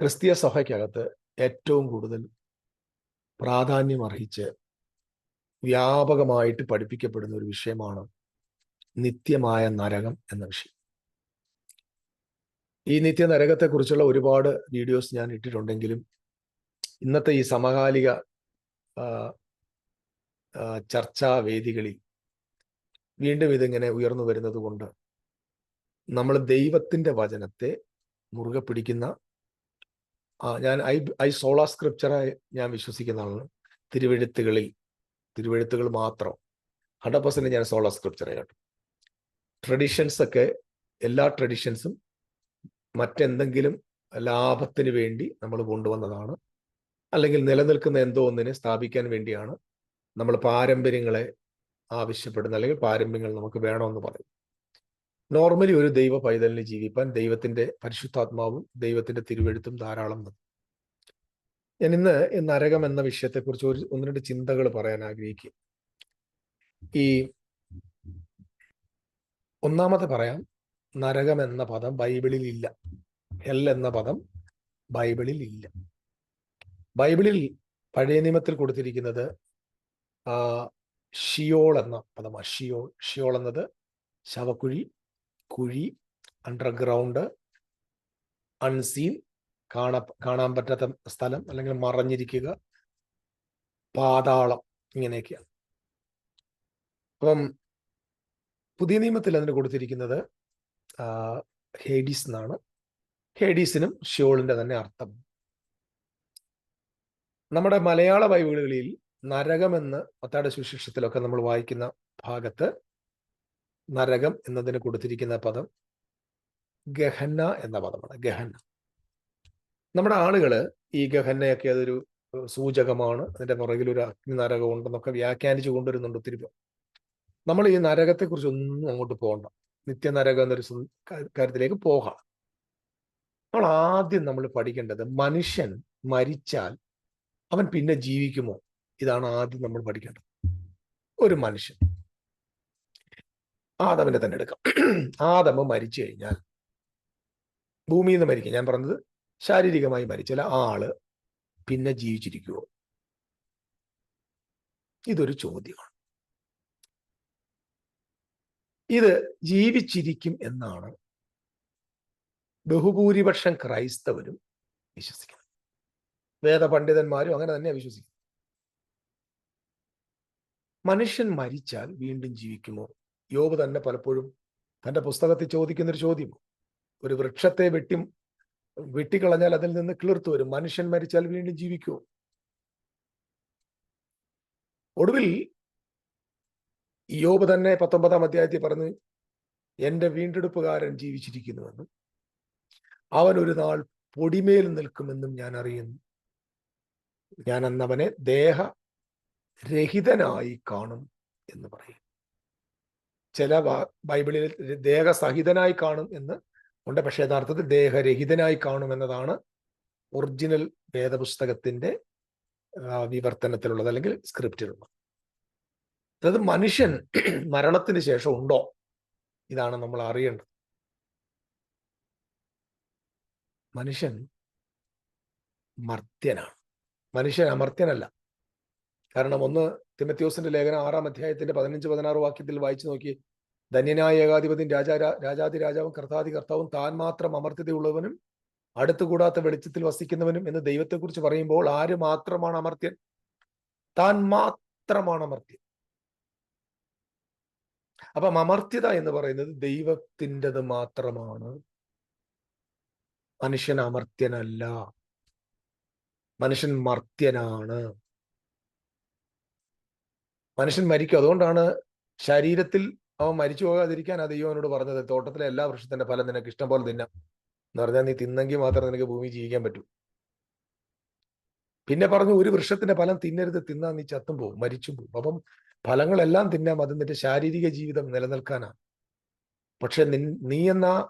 ക്രിസ്തീയ സഭയ്ക്കകത്ത് ഏറ്റവും കൂടുതൽ പ്രാധാന്യം അർഹിച്ച് വ്യാപകമായിട്ട് പഠിപ്പിക്കപ്പെടുന്ന ഒരു വിഷയമാണ് നിത്യമായ നരകം എന്ന വിഷയം. ഈ നിത്യ നരകത്തെക്കുറിച്ചുള്ള ഒരുപാട് വീഡിയോസ് ഞാൻ ഇട്ടിട്ടുണ്ടെങ്കിലും ഇന്നത്തെ ഈ സമകാലിക ചർച്ചാ വേദികളിൽ വീണ്ടും ഇതിങ്ങനെ ഉയർന്നു വരുന്നത് കൊണ്ട് നമ്മൾ ദൈവത്തിന്റെ വചനത്തെ മുറുകെ പിടിക്കുന്ന ഞാൻ ഐ ഐ സോള സ്ക്രിപ്ചറായി ഞാൻ വിശ്വസിക്കുന്ന ആളാണ് തിരുവെഴുത്തുകളിൽ തിരുവെഴുത്തുകൾ മാത്രം. ഹൺഡ്രഡ് പെർസെന്റ് ഞാൻ സോള സ്ക്രിപ്ചറെ കേട്ടു. ട്രഡീഷൻസ് ഒക്കെ എല്ലാ ട്രഡീഷൻസും മറ്റെന്തെങ്കിലും ലാഭത്തിന് വേണ്ടി നമ്മൾ കൊണ്ടുവന്നതാണ്. അല്ലെങ്കിൽ നിലനിൽക്കുന്ന എന്തോ ഒന്നിനെ സ്ഥാപിക്കാൻ വേണ്ടിയാണ് നമ്മൾ പാരമ്പര്യങ്ങളെ ആവശ്യപ്പെടുന്നത്. അല്ലെങ്കിൽ പാരമ്പര്യങ്ങൾ നമുക്ക് വേണമെന്ന് പറയും. നോർമലി ഒരു ദൈവ പൈതലിന് ജീവിപ്പാൻ ദൈവത്തിന്റെ പരിശുദ്ധാത്മാവും ദൈവത്തിന്റെ തിരുവെഴുത്തും ധാരാളം മതി ഞാൻ ഇന്ന് നരകം എന്ന വിഷയത്തെക്കുറിച്ച് ഒരു ഒന്ന് രണ്ട് ചിന്തകൾ പറയാൻ ആഗ്രഹിക്കും ഈ ഒന്നാമത്തെ പറയാം നരകം എന്ന പദം ബൈബിളിൽ ഇല്ല. ഹെൽ എന്ന പദം ബൈബിളിൽ ഇല്ല. ബൈബിളിൽ പഴയ നിയമത്തിൽ കൊടുത്തിരിക്കുന്നത് ഷിയോൾ എന്ന പദമാണ്. ഷിയോൾ ഷിയോൾ എന്നത് ശവക്കുഴി കുഴി അണ്ടർഗ്രൗണ്ട് അൺസീൻ കാണ കാണാൻ പറ്റാത്ത സ്ഥലം അല്ലെങ്കിൽ മറഞ്ഞിരിക്കുക പാതാളം ഇങ്ങനെയൊക്കെയാണ്. അപ്പം പുതിയ നിയമത്തിൽ അതിന് കൊടുത്തിരിക്കുന്നത് ഹേഡീസ് എന്നാണ്. ഹേഡീസിനും ഷിയോളിന്റെ തന്നെ അർത്ഥം. നമ്മുടെ മലയാള ബൈബിളുകളിൽ നരകമെന്ന് മത്താടെ സുശിക്ഷത്തിലൊക്കെ നമ്മൾ വായിക്കുന്ന ഭാഗത്ത് നരകം എന്നതിന് കൊടുത്തിരിക്കുന്ന പദം ഗഹന്ന എന്ന പദമാണ്. ഗഹന്ന. നമ്മുടെ ആളുകൾ ഈ ഗഹന്നയൊക്കെ അതൊരു സൂചകമാണ്. അതിന്റെ പുറകിൽ ഒരു അഗ്നി നരകം ഉണ്ടെന്നൊക്കെ വ്യാഖ്യാനിച്ചു കൊണ്ടുവരുന്നുണ്ട് ഒത്തിരി നമ്മൾ ഈ നരകത്തെക്കുറിച്ച് ഒന്നും അങ്ങോട്ട് പോകണ്ട. നിത്യനരകം എന്നൊരു കാര്യത്തിലേക്ക് പോകാം. നമ്മൾ ആദ്യം നമ്മൾ പഠിക്കേണ്ടത് മനുഷ്യൻ മരിച്ചാൽ അവൻ പിന്നെ ജീവിക്കുമോ? ഇതാണ് ആദ്യം നമ്മൾ പഠിക്കേണ്ടത്. ഒരു മനുഷ്യൻ. ആദമിനെ തന്നെ എടുക്കാം. ആദമ മരിച്ചു കഴിഞ്ഞാൽ ഭൂമിയിൽ നിന്ന് മരിക്കുക. ഞാൻ പറഞ്ഞത് ശാരീരികമായി മരിച്ചാൽ ആൾ പിന്നെ ജീവിച്ചിരിക്കുമോ ഇതൊരു ചോദ്യമാണ്. ഇത് ജീവിച്ചിരിക്കും എന്നാണ് ബഹുഭൂരിപക്ഷം ക്രൈസ്തവരും വിശ്വസിക്കുന്നത്. വേദപണ്ഡിതന്മാരും അങ്ങനെ തന്നെ വിശ്വസിക്കുന്നു മനുഷ്യൻ മരിച്ചാൽ വീണ്ടും ജീവിക്കുമോ? യോബ് തന്നെ പലപ്പോഴും തന്റെ പുസ്തകത്തിൽ ചോദിക്കുന്ന ഒരു ചോദ്യം. ഒരു വൃക്ഷത്തെ വെട്ടി വെട്ടിക്കളഞ്ഞാൽ അതിൽ നിന്ന് കിളിർത്തു വരും. മനുഷ്യൻ മരിച്ചാൽ വീണ്ടും ജീവിക്കുമോ ഒടുവിൽ യോബ് തന്നെ പത്തൊമ്പതാം അധ്യായത്തിൽ പറഞ്ഞു എന്റെ വീണ്ടെടുപ്പുകാരൻ ജീവിച്ചിരിക്കുന്നുവെന്നും അവൻ ഒരു നാൾ പൊടിമേൽ നിൽക്കുമെന്നും ഞാൻ അറിയുന്നു. ഞാൻ അന്നവനെ ദേഹ രഹിതനായി കാണും എന്ന് പറയും. ചില ബൈബിളിൽ ദേഹസഹിതനായി കാണും എന്ന് ഉണ്ട്. പക്ഷെ യഥാർത്ഥത്തിൽ ദേഹരഹിതനായി കാണും എന്നതാണ് ഒറിജിനൽ വേദപുസ്തകത്തിന്റെ വിവർത്തനത്തിലുള്ളത് അല്ലെങ്കിൽ സ്ക്രിപ്റ്റിലുള്ളത്. അതായത് മനുഷ്യൻ മരണത്തിന് ശേഷം ഉണ്ടോ? ഇതാണ് നമ്മൾ അറിയേണ്ടത്. മനുഷ്യൻ മർത്യനാണ്. മനുഷ്യൻ അമർത്യനല്ല. കാരണം ഒന്ന് തിമത്യോസിന്റെ ലേഖനം ആറാം അധ്യായത്തിന്റെ പതിനഞ്ച് പതിനാറ് വാക്യത്തിൽ വായിച്ചു നോക്കി. ധന്യനായ ഏകാധിപതി രാജാ രാജാതി രാജാവും കർത്താതി കർത്താവും താൻ മാത്രം അമർത്യതയുള്ളവനും അടുത്തുകൂടാത്ത വെളിച്ചത്തിൽ വസിക്കുന്നവനും എന്ന് ദൈവത്തെക്കുറിച്ച് പറയുമ്പോൾ ആര് മാത്രമാണ് അമർത്യൻ? താൻ മാത്രമാണ് അമർത്യൻ. അപ്പം അമർത്യത എന്ന് പറയുന്നത് ദൈവത്തിന്റെത് മാത്രമാണ്. മനുഷ്യൻ അമർത്യനല്ല. മനുഷ്യൻ മർത്യനാണ്. മനുഷ്യൻ മരിക്കും. അതുകൊണ്ടാണ് ശരീരത്തിൽ അവൻ മരിച്ചു പോകാതിരിക്കാൻ ദൈവം അവനോട് പറഞ്ഞത്. തോട്ടത്തിലെ എല്ലാ വൃക്ഷത്തിന്റെ ഫലം നിനക്ക് ഇഷ്ടം പോലെ തിന്നാം. എന്ന് പറഞ്ഞാൽ നീ തിന്നെങ്കിൽ മാത്രം നിനക്ക് ഭൂമി ജീവിക്കാൻ പറ്റൂ. പിന്നെ പറഞ്ഞു ഒരു വൃക്ഷത്തിന്റെ ഫലം തിന്നരുത് തിന്നാൻ നീ ചത്തും പോകും മരിച്ചും പോകും അപ്പം ഫലങ്ങളെല്ലാം തിന്നാം അത് നിന്റെ ശാരീരിക ജീവിതം നിലനിൽക്കാനാണ്. പക്ഷെ നീ എന്ന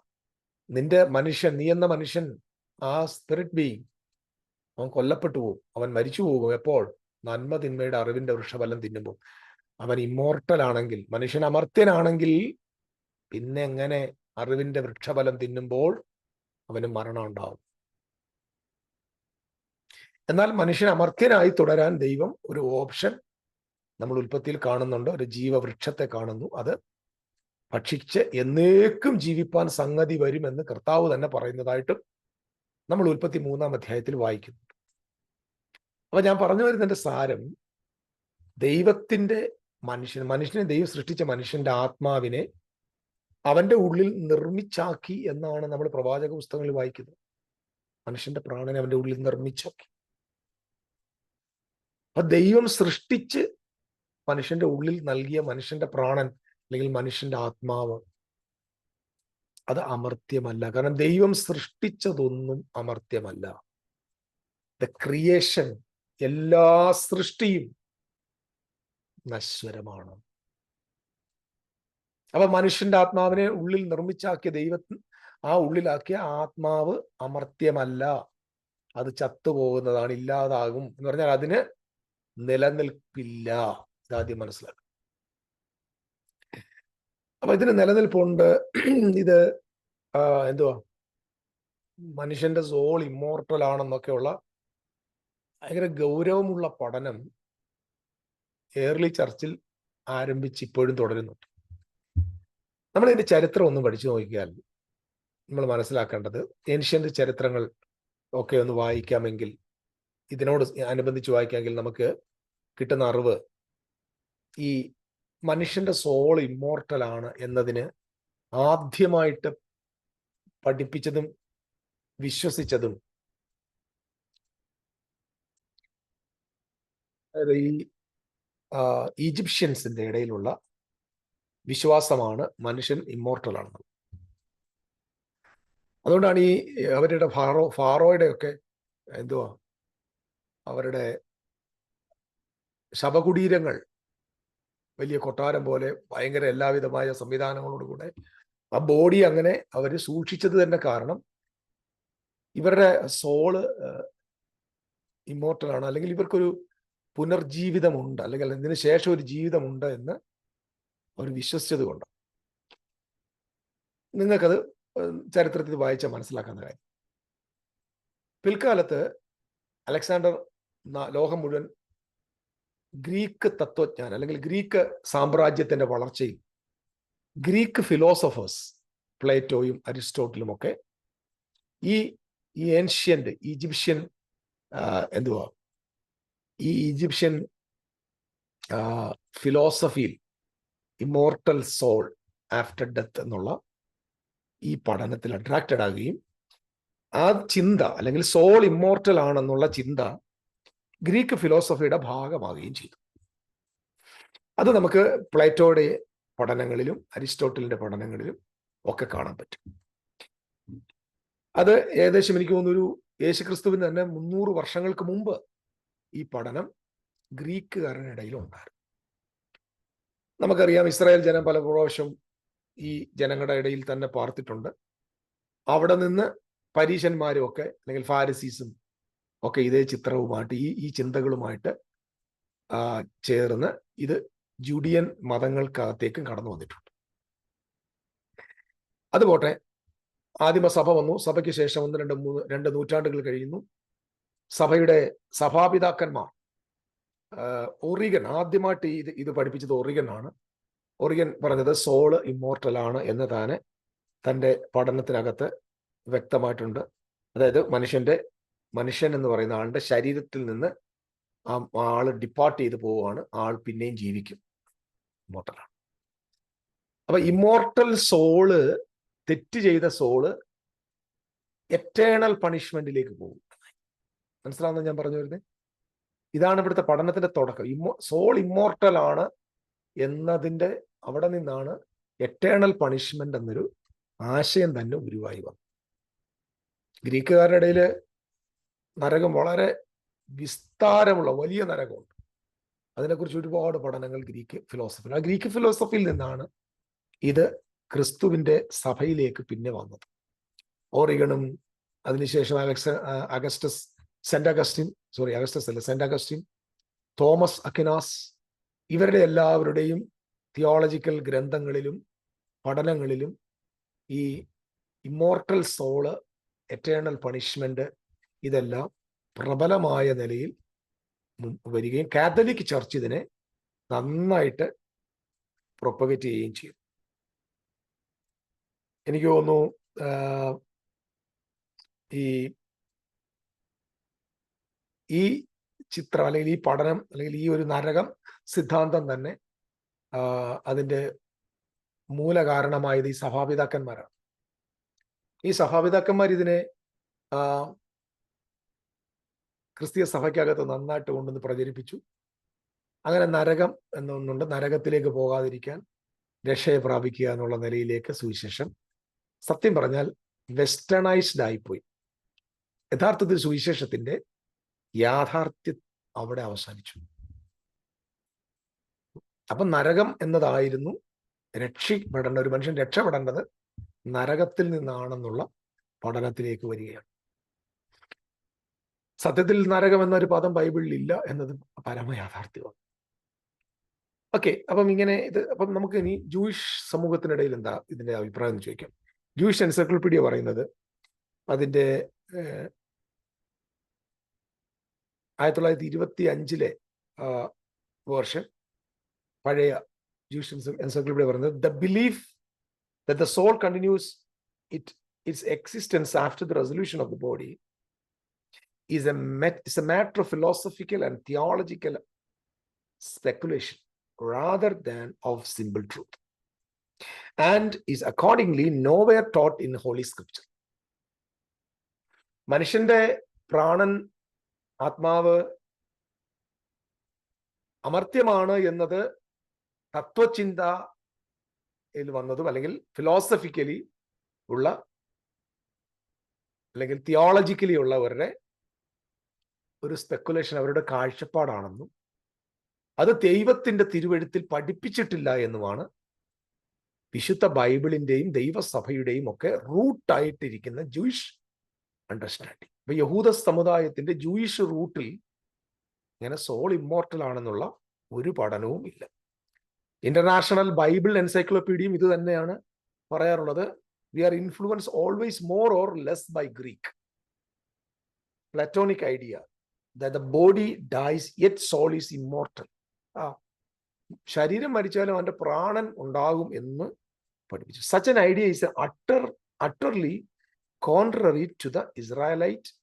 നിന്റെ മനുഷ്യൻ നീ എന്ന മനുഷ്യൻ ആ സ്പിരിറ്റ് ബീയിങ് അവൻ കൊല്ലപ്പെട്ടു പോകും അവൻ മരിച്ചു പോകും എപ്പോൾ? നന്മ തിന്മയുടെ അറിവിന്റെ വൃക്ഷഫലം തിന്നുമ്പോൾ അവൻ ഇമ്മോർട്ടൽ ആണെങ്കിൽ മനുഷ്യൻ അമർത്യനാണെങ്കിൽ പിന്നെ എങ്ങനെ അറിവിന്റെ വൃക്ഷഫലം തിന്നുമ്പോൾ അവന് മരണം ഉണ്ടാവും? എന്നാൽ മനുഷ്യൻ അമർത്യനായി തുടരാൻ ദൈവം ഒരു ഓപ്ഷൻ നമ്മൾ ഉൽപ്പത്തിയിൽ കാണുന്നുണ്ട്. ഒരു ജീവവൃക്ഷത്തെ കാണുന്നു. അത് ഭക്ഷിച്ച് എന്നേക്കും ജീവിപ്പാൻ സംഗതി വരുമെന്ന് കർത്താവ് തന്നെ പറയുന്നതായിട്ടും നമ്മൾ ഉൽപ്പത്തി മൂന്നാം അധ്യായത്തിൽ വായിക്കുന്നു. അപ്പൊ ഞാൻ പറഞ്ഞു വരുന്നതിന്റെ സാരം ദൈവത്തിന്റെ മനുഷ്യൻ മനുഷ്യനെ ദൈവം സൃഷ്ടിച്ച മനുഷ്യന്റെ ആത്മാവിനെ അവന്റെ ഉള്ളിൽ നിർമ്മിച്ചാക്കി എന്നാണ് നമ്മൾ പ്രവാചക പുസ്തകങ്ങളിൽ വായിക്കുന്നത്. മനുഷ്യന്റെ പ്രാണനെ അവന്റെ ഉള്ളിൽ നിർമ്മിച്ചാക്കി. അപ്പൊ ദൈവം സൃഷ്ടിച്ച് മനുഷ്യന്റെ ഉള്ളിൽ നൽകിയ മനുഷ്യന്റെ പ്രാണൻ അല്ലെങ്കിൽ മനുഷ്യന്റെ ആത്മാവ് അത് അമർത്യമല്ല. കാരണം ദൈവം സൃഷ്ടിച്ചതൊന്നും അമർത്യമല്ല. ദ ക്രിയേഷൻ എല്ലാ സൃഷ്ടിയും നശ്വരമാണ്. അപ്പൊ മനുഷ്യന്റെ ആത്മാവിനെ ഉള്ളിൽ നിർമ്മിച്ചാക്കിയ ദൈവത്തിന് ആ ഉള്ളിലാക്കിയ ആത്മാവ് അമർത്യമല്ല. അത് ചത്തുപോകുന്നതാണ് ഇല്ലാതാകും എന്ന് പറഞ്ഞാൽ അതിന് നിലനിൽപ്പില്ല. ഇതാദ്യം മനസ്സിലാക്കും അപ്പൊ ഇതിന് നിലനിൽപ്പുണ്ട്. ഇത് എന്തുവാ? മനുഷ്യന്റെ സോൾ ഇമ്മോർട്ടൽ ആണെന്നൊക്കെയുള്ള ഭയങ്കര ഗൗരവമുള്ള പഠനം ഏർലി ചർച്ചിൽ ആരംഭിച്ച് ഇപ്പോഴും തുടരുന്നുണ്ട്. നമ്മൾ ഇതിന്റെ ചരിത്രം ഒന്ന് പഠിച്ചു നോക്കിയാൽ നമ്മൾ മനസ്സിലാക്കേണ്ടത് ഏൻഷ്യന്റ് ചരിത്രങ്ങൾ ഒക്കെ ഒന്ന് വായിക്കാമെങ്കിൽ ഇതിനോട് അനുബന്ധിച്ച് വായിക്കാമെങ്കിൽ നമുക്ക് കിട്ടുന്ന അറിവ് ഈ മനുഷ്യന്റെ സോൾ ഇമ്മോർട്ടൽ ആണ് എന്നതിന് ആദ്യമായിട്ട് പഠിപ്പിച്ചതും വിശ്വസിച്ചതും ഈ ഈജിപ്ഷ്യൻസിന്റെ ഇടയിലുള്ള വിശ്വാസമാണ് മനുഷ്യൻ ഇമ്മോർട്ടൽ ആണെന്ന് അതുകൊണ്ടാണ് ഈ അവരുടെ ഫാറോ ഫാറോയുടെ ഒക്കെ എന്തുവാ അവരുടെ ശവകുടീരങ്ങൾ വലിയ കൊട്ടാരം പോലെ ഭയങ്കര എല്ലാവിധമായ സംവിധാനങ്ങളോടുകൂടെ ആ ബോഡി അങ്ങനെ അവർ സൂക്ഷിച്ചത് തന്നെ കാരണം ഇവരുടെ സോൾ ഇമ്മോർട്ടലാണ് അല്ലെങ്കിൽ ഇവർക്കൊരു പുനർജീവിതമുണ്ട് അല്ലെങ്കിൽ ഇതിന് ശേഷം ഒരു ജീവിതമുണ്ട് എന്ന് അവർ വിശ്വസിച്ചത് കൊണ്ട് നിങ്ങൾക്കത് ചരിത്രത്തിൽ വായിച്ചാൽ മനസ്സിലാക്കുന്ന കാര്യം. പിൽക്കാലത്ത് അലക്സാണ്ടർ ലോകം മുഴുവൻ ഗ്രീക്ക് തത്വജ്ഞാനം അല്ലെങ്കിൽ ഗ്രീക്ക് സാമ്രാജ്യത്തിന്റെ വളർച്ചയിൽ ഗ്രീക്ക് ഫിലോസഫേഴ്സ് പ്ലേറ്റോയും അരിസ്റ്റോട്ടിലും ഒക്കെ ഈ ഈ ഏൻഷ്യന്റ് ഈജിപ്ഷ്യൻ എന്തുവാ ഈ ഈജിപ്ഷ്യൻ ഫിലോസഫിയിൽ ഇമോർട്ടൽ സോൾ ആഫ്റ്റർ ഡെത്ത് എന്നുള്ള ഈ പഠനത്തിൽ അട്രാക്റ്റഡ് ആകുകയും ആ ചിന്ത അല്ലെങ്കിൽ സോൾ ഇമ്മോർട്ടൽ ആണെന്നുള്ള ചിന്ത ഗ്രീക്ക് ഫിലോസഫിയുടെ ഭാഗമാകുകയും ചെയ്തു. അത് നമുക്ക് പ്ലേറ്റോയുടെ പഠനങ്ങളിലും അരിസ്റ്റോട്ടലിന്റെ പഠനങ്ങളിലും ഒക്കെ കാണാൻ പറ്റും. അത് ഏകദേശം എനിക്ക് തോന്നുന്നു ഒരു യേശുക്രിസ്തുവിന് തന്നെ മുന്നൂറ് വർഷങ്ങൾക്ക് മുമ്പ് ഈ പഠനം ഗ്രീക്കുകാരുടെ ഇടയിൽ ഉണ്ടായിരുന്നു നമുക്കറിയാം ഇസ്രായേൽ ജനം പല പ്രാവശ്യം ഈ ജനങ്ങളുടെ ഇടയിൽ തന്നെ പാർത്തിട്ടുണ്ട്. അവിടെ നിന്ന് പരീശന്മാരും ഒക്കെ അല്ലെങ്കിൽ ഫാരസീസും ഒക്കെ ഇതേ ചിത്രവുമായിട്ട് ഈ ഈ ചിന്തകളുമായിട്ട് ചേർന്ന് ഇത് ജുഡിയൻ മതങ്ങൾക്കകത്തേക്കും കടന്നു വന്നിട്ടുണ്ട്. അതുപോട്ടെ ആദിമസഭ വന്നു. സഭയ്ക്ക് ശേഷം ഒന്ന് രണ്ട് മൂന്ന് രണ്ട് നൂറ്റാണ്ടുകൾ കഴിയുന്നു. സഭയുടെ സഭാപിതാക്കന്മാർ. ഒറിഗൻ ആദ്യമായിട്ട് ഇത് ഇത് പഠിപ്പിച്ചത് ഒറിഗൻ ആണ് ഒറിഗൻ പറഞ്ഞത് സോൾ ഇമ്മോർട്ടൽ ആണ് എന്ന് താനെ തന്റെ പഠനത്തിനകത്ത് വ്യക്തമായിട്ടുണ്ട്. അതായത് മനുഷ്യന്റെ മനുഷ്യൻ എന്ന് പറയുന്ന ആളുടെ ശരീരത്തിൽ നിന്ന് ആ ആൾ ഡിപ്പാർട്ട് ചെയ്ത് പോവുകയാണ്. ആൾ പിന്നെയും ജീവിക്കും. ഇമ്മോർട്ടലാണ്. അപ്പൊ ഇമ്മോർട്ടൽ സോൾ തെറ്റ് ചെയ്ത സോൾ എറ്റേണൽ പണിഷ്മെന്റിലേക്ക് പോകും. മനസ്സിലാവുന്ന ഞാൻ പറഞ്ഞു വരുന്നത് ഇതാണ് ഇവിടുത്തെ പഠനത്തിന്റെ തുടക്കം. ഇമ്മോ സോൾ ഇമ്മോർട്ടൽ ആണ് എന്നതിന്റെ അവിടെ നിന്നാണ് എറ്റേണൽ പണിഷ്മെന്റ് എന്നൊരു ആശയം തന്നെ ഉരുവായി വന്നു ഗ്രീക്കുകാരുടെ ഇടയിൽ നരകം വളരെ വിസ്താരമുള്ള വലിയ നരകമുണ്ട്. അതിനെക്കുറിച്ച് ഒരുപാട് പഠനങ്ങൾ ഗ്രീക്ക് ഫിലോസഫി ആ ഗ്രീക്ക് ഫിലോസഫിയിൽ നിന്നാണ് ഇത് ക്രിസ്തുവിന്റെ സഭയിലേക്ക് പിന്നെ വന്നത്. ഓറിഗണും അതിനുശേഷം Alexa Augustus Saint Augustine sorry Augustus അല്ല സെന്റ് അഗസ്റ്റിൻ തോമസ് അക്കിനാസ് ഇവരുടെ എല്ലാവരുടെയും തിയോളജിക്കൽ ഗ്രന്ഥങ്ങളിലും പഠനങ്ങളിലും ഈ ഇമ്മോർട്ടൽ സോൾ എറ്റേണൽ പണിഷ്മെന്റ് ഇതെല്ലാം പ്രബലമായ നിലയിൽ വരികയും കാത്തലിക് ചർച്ച് ഇതിനെ നന്നായിട്ട് പ്രൊപ്പഗേറ്റ് ചെയ്യുകയും ചെയ്യും. എനിക്ക് തോന്നുന്നു ഈ ഈ ചിത്രം അല്ലെങ്കിൽ ഈ പഠനം അല്ലെങ്കിൽ ഈ ഒരു നരകം സിദ്ധാന്തം തന്നെ അതിന്റെ മൂലകാരണമായത് ഈ സഭാപിതാക്കന്മാരാണ്. ഈ സഭാപിതാക്കന്മാർ ഇതിനെ ക്രിസ്തീയ സഭയ്ക്കകത്ത് നന്നായിട്ട് കൊണ്ടുവന്ന് പ്രചരിപ്പിച്ചു. അങ്ങനെ നരകം എന്നൊന്നുണ്ട് നരകത്തിലേക്ക് പോകാതിരിക്കാൻ രക്ഷയെ പ്രാപിക്കുക എന്നുള്ള നിലയിലേക്ക് സുവിശേഷം. സത്യം പറഞ്ഞാൽ വെസ്റ്റേണൈസ്ഡ് ആയിപ്പോയി. യഥാർത്ഥത്തിൽ സുവിശേഷത്തിന്റെ യാഥാർത്ഥ്യം അവിടെ അവസാനിച്ചു. അപ്പൊ നരകം എന്നതായിരുന്നു രക്ഷപ്പെടേണ്ട ഒരു മനുഷ്യൻ രക്ഷപ്പെടേണ്ടത് നരകത്തിൽ നിന്നാണെന്നുള്ള പഠനത്തിലേക്ക് വരികയാണ്. സത്യത്തിൽ നരകം എന്നൊരു പദം ബൈബിളിൽ ഇല്ല എന്നത് പരമ യാഥാർത്ഥ്യമാണ്. ഓക്കെ അപ്പം ഇങ്ങനെ ഇത് അപ്പം നമുക്ക് ഇനി ജൂയിഷ് സമൂഹത്തിനിടയിൽ എന്താ ഇതിന്റെ അഭിപ്രായം എന്ന് ചോദിക്കാം. ജൂയിഷ് എൻസൈക്ലോപീഡിയ പറയുന്നത് അതിന്റെ ആയിരത്തി തൊള്ളായിരത്തി ഇരുപത്തി അഞ്ചിലെ വേർഷൻ പഴയ ജൂയിഷ് എൻസൈക്ലോപീഡിയ പറയുന്നത് the belief the soul continues it its existence after the resolution of the body is a met, is a matter of philosophical and theological speculation rather than of simple truth and is accordingly nowhere taught in holy scripture മനുഷ്യന്റെ പ്രാണൻ ആത്മാവ് അമർത്യമാണ് എന്നത് തത്വചിന്ത യിൽ വന്നതും അല്ലെങ്കിൽ philosophically ഉള്ള അല്ലെങ്കിൽ theologically ഉള്ളവരുടെ ഒരു സ്പെക്കുലേഷൻ അവരുടെ കാഴ്ചപ്പാടാണെന്നും അത് ദൈവത്തിന്റെ തിരുവഴുത്തിൽ പഠിപ്പിച്ചിട്ടില്ല എന്നുമാണ് വിശുദ്ധ ബൈബിളിന്റെയും ദൈവസഭയുടെയും ഒക്കെ റൂട്ടായിട്ടിരിക്കുന്ന ജൂയിഷ് അണ്ടർസ്റ്റാൻഡിങ് ഇപ്പൊ യഹൂദ സമുദായത്തിന്റെ ജൂയിഷ് റൂട്ടിൽ ഇങ്ങനെ സോൾ ഇമ്മോർട്ടൽ ആണെന്നുള്ള ഒരു പഠനവും ഇല്ല. ഇന്റർനാഷണൽ ബൈബിൾ എൻസൈക്ലോപീഡിയയും ഇത് തന്നെയാണ് പറയാറുള്ളത്. We are influence always more or less by Greek Platonic idea the body dies yet soul is immortal ആ ശരീരം മരിച്ചാലും അവന്റെ പ്രാണൻ ഉണ്ടാകും എന്ന് പഠിപ്പിച്ചു. Such an idea is utter utterly contrary to the Israelite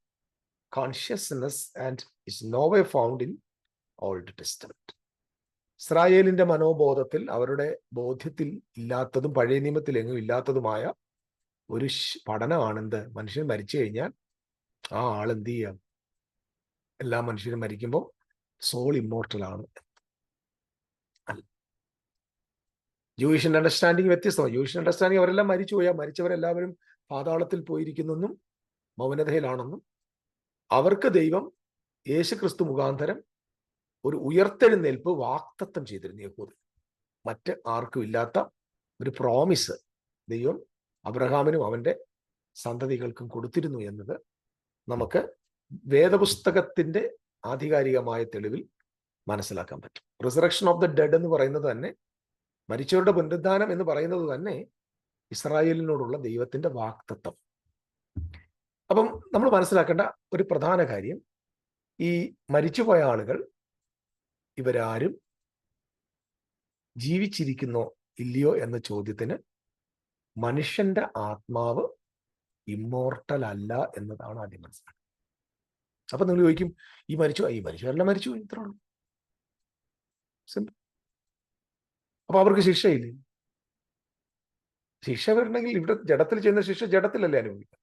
consciousness and is no way found in old testament ഇസ്രായേലിന്റെ മനോബോധത്തിൽ അവരുടെ ബോധ്യത്തിൽ ഇല്ലാത്തതും പഴയ നിയമത്തിൽ എങ്ങും ഇല്ലാത്തതുമായ ഒരു പഠനമാണെന്ത്? മനുഷ്യൻ മരിച്ചു കഴിഞ്ഞാൽ ആ ആൾ എന്ത് ചെയ്യാം? എല്ലാ മനുഷ്യരും മരിക്കുമ്പോൾ സോൾ ഇമ്മോർട്ടൽ ആണ്. ജൂയിഷിന്റെ അണ്ടർസ്റ്റാൻഡിങ് വ്യത്യസ്തമാണ്. ജൂയിഷിന്റെ അണ്ടർസ്റ്റാൻഡിങ് അവരെല്ലാം മരിച്ചു പോയാൽ മരിച്ചവരെല്ലാവരും പാതാളത്തിൽ പോയിരിക്കുന്നെന്നും മൗനതയിലാണെന്നും അവർക്ക് ദൈവം യേശുക്രിസ്തു മുഖാന്തരം ഒരു ഉയർത്തെഴുന്നേൽപ്പ് വാക്തത്വം ചെയ്തിരുന്നു യഹൂദ് മറ്റ് ആർക്കും ഇല്ലാത്ത ഒരു പ്രോമിസ് ദൈവം അബ്രഹാമിനും അവന്റെ സന്തതികൾക്കും കൊടുത്തിരുന്നു എന്നത് നമുക്ക് വേദപുസ്തകത്തിന്റെ ആധികാരികമായ തെളിവിൽ മനസ്സിലാക്കാൻ പറ്റും. റിസറക്ഷൻ ഓഫ് ദ ഡെഡ് എന്ന് പറയുന്നത് തന്നെ മരിച്ചവരുടെ പുനരുദ്ധാനം എന്ന് പറയുന്നത് തന്നെ ഇസ്രായേലിനോടുള്ള ദൈവത്തിന്റെ വാക്തത്വം അപ്പം നമ്മൾ മനസ്സിലാക്കേണ്ട ഒരു പ്രധാന കാര്യം ഈ മരിച്ചുപോയ ആളുകൾ ഇവരാരും ജീവിച്ചിരിക്കുന്നോ ഇല്ലയോ എന്ന ചോദ്യത്തിന് മനുഷ്യന്റെ ആത്മാവ് ഇമ്മോർട്ടൽ അല്ല എന്നതാണ് ആദ്യം മനസ്സിലാക്കുന്നത് അപ്പൊ നിങ്ങൾ ചോദിക്കും ഈ മരിച്ചു ഈ മനുഷ്യരെല്ലാം മരിച്ചു ഇത്ര ഉള്ളൂ. സിമ്പിൾ അപ്പൊ അവർക്ക് ശിക്ഷയില്ലേ? ശിക്ഷ വരണമെങ്കിൽ ഇവിടെ ജഡത്തിൽ ചെയ്യുന്ന ശിക്ഷ ജഡത്തിലല്ലേ അനുഭവിക്കുക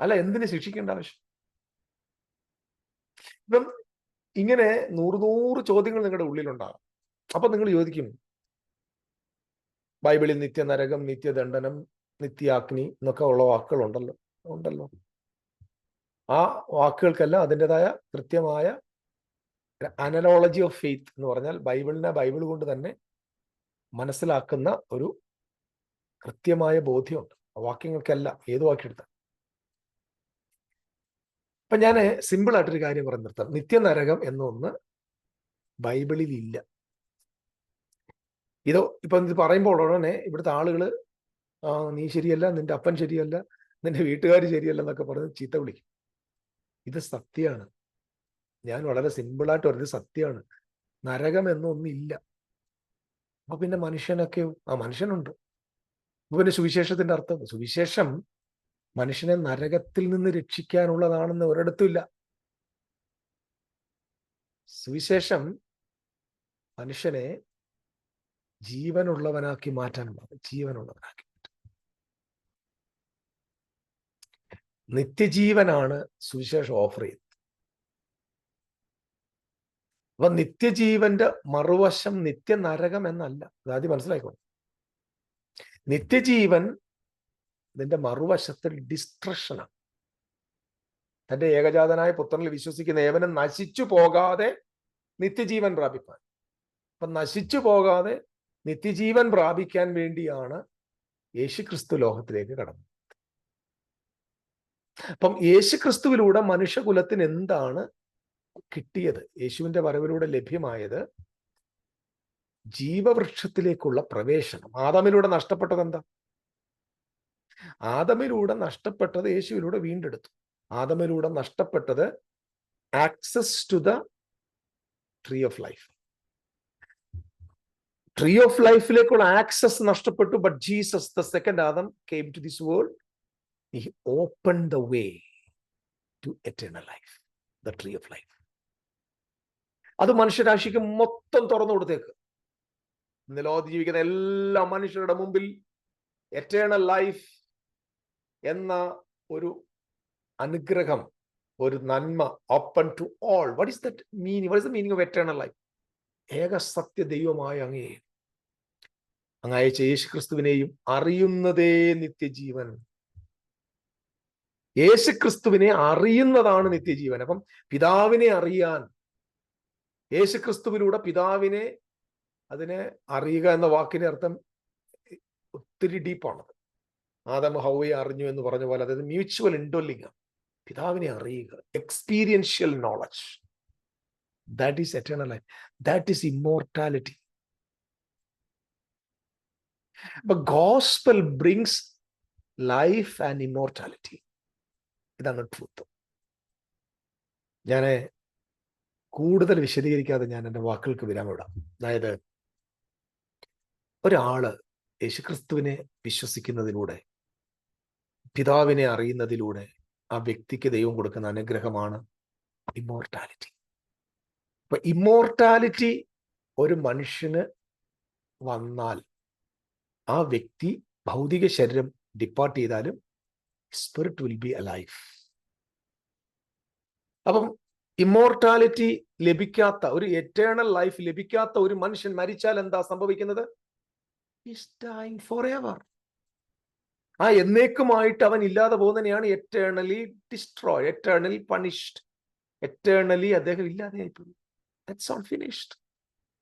അല്ല എന്തിനു ശിക്ഷിക്കേണ്ട ആവശ്യം? ഇപ്പം ഇങ്ങനെ നൂറ് നൂറ് ചോദ്യങ്ങൾ നിങ്ങളുടെ ഉള്ളിലുണ്ടാകും അപ്പൊ നിങ്ങൾ ചോദിക്കും ബൈബിളിൽ നിത്യ നിത്യനരകം നിത്യദണ്ഡനം നിത്യാഗ്നി എന്നൊക്കെ ഉള്ള വാക്കുകൾ ഉണ്ടല്ലോ ഉണ്ടല്ലോ. ആ വാക്കുകൾക്കെല്ലാം അതിന്റെതായ കൃത്യമായ അനലോളജി ഓഫ് ഫെയ്ത്ത് എന്ന് പറഞ്ഞാൽ ബൈബിളിനെ ബൈബിൾ കൊണ്ട് തന്നെ മനസ്സിലാക്കുന്ന ഒരു കൃത്യമായ ബോധ്യമുണ്ട്. വാക്യങ്ങൾക്കെല്ലാം ഏത് വാക്യെടുത്താൽ അപ്പൊ ഞാൻ സിമ്പിൾ ആയിട്ടൊരു കാര്യം പറഞ്ഞു നിർത്താം. നിത്യനരകം എന്നൊന്ന് ബൈബിളിൽ ഇല്ല ഇതോ ഇപ്പൊ ഇത് പറയുമ്പോൾ ഉടനെ ഇവിടുത്തെ ആളുകൾ നീ ശരിയല്ല നിന്റെ അപ്പൻ ശരിയല്ല നിന്റെ വീട്ടുകാർ ശരിയല്ല എന്നൊക്കെ പറഞ്ഞ് ചീത്ത വിളിക്കും. ഇത് സത്യമാണ്. ഞാൻ വളരെ സിമ്പിളായിട്ട് പറഞ്ഞത് സത്യമാണ്. നരകം എന്നൊന്നില്ല അപ്പൊ പിന്നെ മനുഷ്യനൊക്കെയോ ആ മനുഷ്യനുണ്ട്. അപ്പൊ പിന്നെ സുവിശേഷത്തിന്റെ അർത്ഥം സുവിശേഷം മനുഷ്യനെ നരകത്തിൽ നിന്ന് രക്ഷിക്കാനുള്ളതാണെന്ന് ഒരിടത്തുമില്ല സുവിശേഷം മനുഷ്യനെ ജീവനുള്ളവനാക്കി മാറ്റാനുള്ളത് ജീവനുള്ളവനാക്കി നിത്യജീവനാണ് സുവിശേഷം ഓഫർ ചെയ്യുന്നത്. അപ്പൊ നിത്യജീവന്റെ മറുവശം നിത്യനരകം എന്നല്ല. അതാദ്യം മനസ്സിലായിക്കോണം നിത്യജീവൻ ഇതിന്റെ മറുവശത്തിൽ ഡിസ്ട്രഷനാണ് തന്റെ ഏകജാതനായ പുത്രനിൽ വിശ്വസിക്കുന്ന ഏവനും നശിച്ചു പോകാതെ നിത്യജീവൻ പ്രാപിപ്പാൻ. അപ്പം നശിച്ചു പോകാതെ നിത്യജീവൻ പ്രാപിക്കാൻ വേണ്ടിയാണ് യേശുക്രിസ്തു ലോകത്തിലേക്ക് കടന്നത്. അപ്പം യേശുക്രിസ്തുവിലൂടെ മനുഷ്യകുലത്തിന് എന്താണ് കിട്ടിയത്? യേശുവിന്റെ വരവിലൂടെ ലഭ്യമായത് ജീവവൃക്ഷത്തിലേക്കുള്ള പ്രവേശനം. ആദാമിലൂടെ നഷ്ടപ്പെട്ടത് എന്താ ആദമിലൂടെ നഷ്ടപ്പെട്ടത് യേശുവിലൂടെ വീണ്ടെടുത്തു. ആദമിലൂടെ നഷ്ടപ്പെട്ടത് access to the tree of life tree of ലൈഫിലേക്കുള്ള access നഷ്ടപ്പെട്ടു but Jesus the second Adam came to this world he open the way to eternal life the tree of life അത് മനുഷ്യരാശിക്ക് മൊത്തം തുറന്നു കൊടുത്തേക്ക്. ഇന്ന് ലോകത്ത് ജീവിക്കുന്ന എല്ലാ മനുഷ്യരുടെ മുമ്പിൽ എറ്റേണൽ ലൈഫ് എന്ന ഒരു അനുഗ്രഹം ഒരു നന്മ open to all what is that meaning what is the meaning of eternal life ഏക സത്യ ദൈവമായ അങ്ങേ. അങ്ങയച്ച യേശു ക്രിസ്തുവിനെയും അറിയുന്നതേ നിത്യജീവൻ. യേശുക്രിസ്തുവിനെ അറിയുന്നതാണ് നിത്യജീവൻ. അപ്പം പിതാവിനെ അറിയാൻ യേശുക്രിസ്തുവിലൂടെ പിതാവിനെ അതിനെ അറിയുക എന്ന വാക്കിന്റെ അർത്ഥം ഒത്തിരി ഡീപ്പാണത് ആദം ഹൗവയെ അറിഞ്ഞു എന്ന് പറഞ്ഞ പോലെ അതായത് മ്യൂച്വൽ ഇൻഡോലിംഗ് പിതാവിനെ അറിയുക. Experiential knowledge that is eternal life that is immortality അപ്പൊ gospel brings life and immortality ഇതാണ് ട്രൂത്ത് ഞാൻ കൂടുതൽ വിശദീകരിക്കാതെ ഞാൻ എന്റെ വാക്കുകൾക്ക് വിരാമം ഇടാം. അതായത് ഒരാൾ യേശുക്രിസ്തുവിനെ വിശ്വസിക്കുന്നതിലൂടെ പിതാവിനെ അറിയുന്നതിലൂടെ ആ വ്യക്തിക്ക് ദൈവം കൊടുക്കുന്ന അനുഗ്രഹമാണ് ഇമ്മോർട്ടാലിറ്റി അപ്പൊ ഇമ്മോർട്ടാലിറ്റി ഒരു മനുഷ്യന് വന്നാൽ ആ വ്യക്തി ഭൗതിക ശരീരം ഡിപ്പാർട്ട് ചെയ്താലും സ്പിരിറ്റ് വിൽ ബി അലൈഫ് അപ്പം ഇമ്മോർട്ടാലിറ്റി ലഭിക്കാത്ത ഒരു എറ്റേണൽ ലൈഫ് ലഭിക്കാത്ത ഒരു മനുഷ്യൻ മരിച്ചാൽ എന്താ സംഭവിക്കുന്നത്? ഫോർ എവർ ആ എന്നേക്കുമായിട്ട് അവൻ ഇല്ലാതെ പോകുന്നതിനെയാണ് eternally destroy eternally punished eternally അദ്ദേഹം ഇല്ലാതെ ആയിപ്പോയി. ദാറ്റ്സ് ഫിനിഷ്ഡ്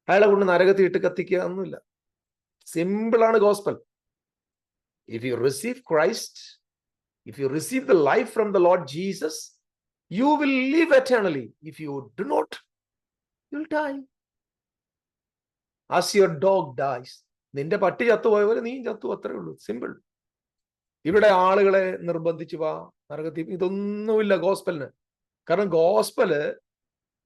അയാളെ കൊണ്ട് നരകത്തിൽ ഇട്ട് കത്തിക്കുക ഒന്നുമില്ല സിമ്പിൾ ആണ് gospel if you receive Christ if you receive the life from the Lord Jesus you will live eternally if you do not you die as your dog dies നിന്റെ പട്ടി ചത്തുപോയ പോലെ നീ ചത്തു അത്രേ ഉള്ളൂ. സിമ്പിൾ ഇവിടെ ആളുകളെ നിർബന്ധിച്ചു വാ നരകത്തി ഇതൊന്നുമില്ല ഗോസ്പലിന്. കാരണം ഗോസ്പൽ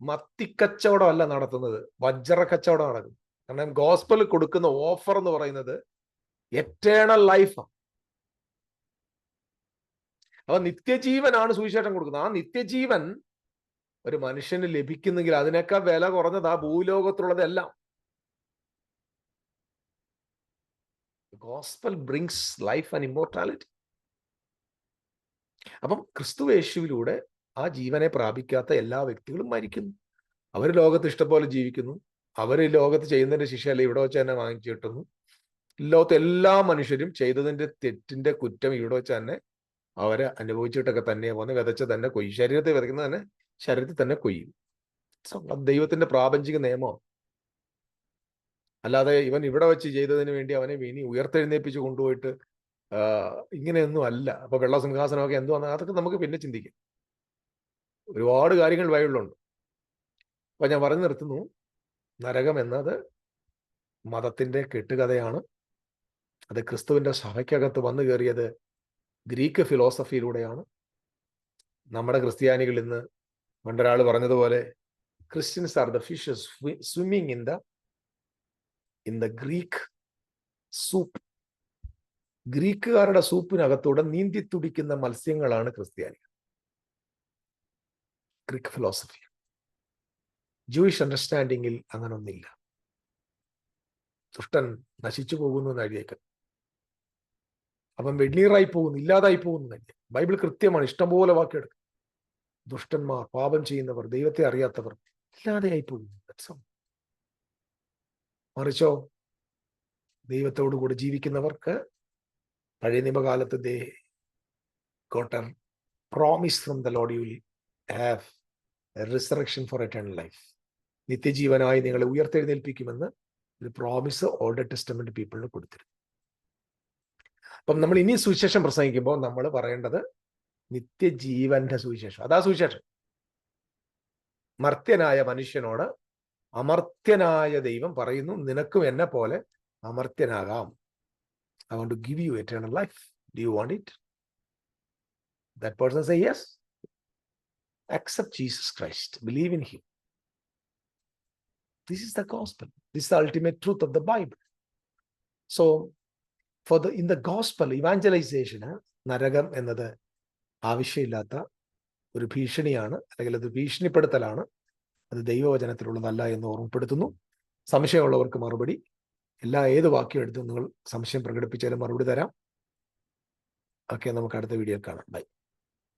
മത്തിക്കച്ചവടമല്ല നടത്തുന്നത് വജ്ര കച്ചവടം നടക്കും കാരണം ഗോസ്പൽ കൊടുക്കുന്ന ഓഫർ എന്ന് പറയുന്നത് എറ്റേണൽ ലൈഫാണ് അപ്പൊ നിത്യജീവനാണ് സുവിശേഷം കൊടുക്കുന്നത്. ആ നിത്യജീവൻ ഒരു മനുഷ്യന് ലഭിക്കുന്നെങ്കിൽ അതിനേക്കാൾ വില കുറഞ്ഞത് ആ ഭൂലോകത്തുള്ളതെല്ലാം. Gospel brings life and immortality അപ്പം ക്രിസ്തു യേശുവിലൂടെ ആ ജീവനെ പ്രാപിക്കാത്ത എല്ലാ വ്യക്തികളും മരിക്കുന്നു. അവർ ലോകത്ത് ഇഷ്ടംപോലെ ജീവിക്കുന്നു. അവർ ലോകത്ത് ചെയ്യുന്നതിന്റെ ശിക്ഷയല്ല ഇവിടെ വെച്ച് തന്നെ വാങ്ങിച്ചു കിട്ടുന്നു. ലോകത്ത് എല്ലാ മനുഷ്യരും ചെയ്തതിന്റെ തെറ്റിന്റെ കുറ്റം ഇവിടെ വെച്ച് തന്നെ അവരെ അനുഭവിച്ചിട്ടൊക്കെ തന്നെ വന്ന് വിതച്ച് തന്നെ കൊയ്യും. ശരീരത്തെ വിതയ്ക്കുന്ന തന്നെ ശരീരത്തിൽ തന്നെ കൊയ്യും. ദൈവത്തിന്റെ പ്രാപഞ്ചിക നിയമം അല്ലാതെ ഇവൻ ഇവിടെ വെച്ച് ചെയ്തതിന് വേണ്ടി അവനെ ഇനി ഉയർത്തെഴുന്നേപ്പിച്ച് കൊണ്ടുപോയിട്ട് ഇങ്ങനെയൊന്നും അല്ല. അപ്പൊ വെള്ള സിംഹാസനമൊക്കെ എന്തോ അതൊക്കെ നമുക്ക് പിന്നെ ചിന്തിക്കാം. ഒരുപാട് കാര്യങ്ങൾ ബൈബിളിലുണ്ട്. അപ്പൊ ഞാൻ പറഞ്ഞു നിർത്തുന്നു. നരകം എന്നത് മതത്തിന്റെ കെട്ടുകഥയാണ്. അത് ക്രിസ്തുവിന്റെ സഭയ്ക്കകത്ത് വന്നു കയറിയത് ഗ്രീക്ക് ഫിലോസഫിയിലൂടെയാണ്. നമ്മുടെ ക്രിസ്ത്യാനികൾ ഇന്ന് പണ്ടൊരാൾ പറഞ്ഞതുപോലെ Christians are the fishes swimming in the in the Greek soup ഗ്രീക്കുകാരുടെ സൂപ്പിനകത്തൂടെ നീന്തി തുടിക്കുന്ന മത്സ്യങ്ങളാണ് ക്രിസ്ത്യാനികൾ ഗ്രീക്ക് ഫിലോസഫി ജൂയിഷ് അണ്ടർസ്റ്റാൻഡിങ്ങിൽ അങ്ങനൊന്നില്ല ദുഷ്ടൻ നശിച്ചു പോകുന്നു എന്ന് എഴുതിയേക്ക് അവൻ വെണ്ണീറായി പോകുന്നു ഇല്ലാതായി പോകുന്നു എന്ന് ബൈബിൾ കൃത്യമാണ് ഇഷ്ടംപോലെ വാക്കിയെടുക്കും ദുഷ്ടന്മാർ പാപം ചെയ്യുന്നവർ ദൈവത്തെ അറിയാത്തവർ ഇല്ലാതെയായി പോകുന്നു. മറിച്ചോ? ദൈവത്തോടു കൂടെ ജീവിക്കുന്നവർക്ക് പഴയ നിയമകാലത്ത് they got promise from the Lord you have resurrection for eternal life നിത്യജീവനായി നിങ്ങളെ ഉയർത്തെഴുന്നേൽപ്പിക്കുമെന്ന് ഒരു പ്രോമിസ് ഓൾഡ് ടെസ്റ്റമെന്റ് പീപ്പിളിന് കൊടുത്തിരുന്നു. അപ്പം നമ്മൾ ഇനി സുവിശേഷം പ്രസംഗിക്കുമ്പോൾ നമ്മൾ പറയേണ്ടത് നിത്യജീവന്റെ സുവിശേഷം. അതാ സുവിശേഷം. മർത്യനായ മനുഷ്യനോട് അമർത്യനായ ദൈവം പറയുന്നു നിനക്കും എന്നെ പോലെ അമർത്യനാകാം I want to give you eternal life do you want it that person say yes Jesus Christ, believe in Him. This is the gospel. This is the ultimate truth of the Bible. So, for the in the gospel, evangelization, നരകം എന്നത് ആവശ്യമില്ലാത്ത ഒരു ഭീഷണിയാണ് അല്ലെങ്കിൽ അത് ഭീഷണിപ്പെടുത്തലാണ് അത് ദൈവവചനത്തിലുള്ളതല്ല എന്ന് ഓർമ്മപ്പെടുത്തുന്നു. സംശയമുള്ളവർക്ക് മറുപടി. എല്ലാ ഏത് വാക്യം എടുത്തും നിങ്ങൾ സംശയം പ്രകടിപ്പിച്ചാലും മറുപടി തരാം. ഓക്കെ നമുക്ക് അടുത്ത വീഡിയോ കാണാം. ബൈ.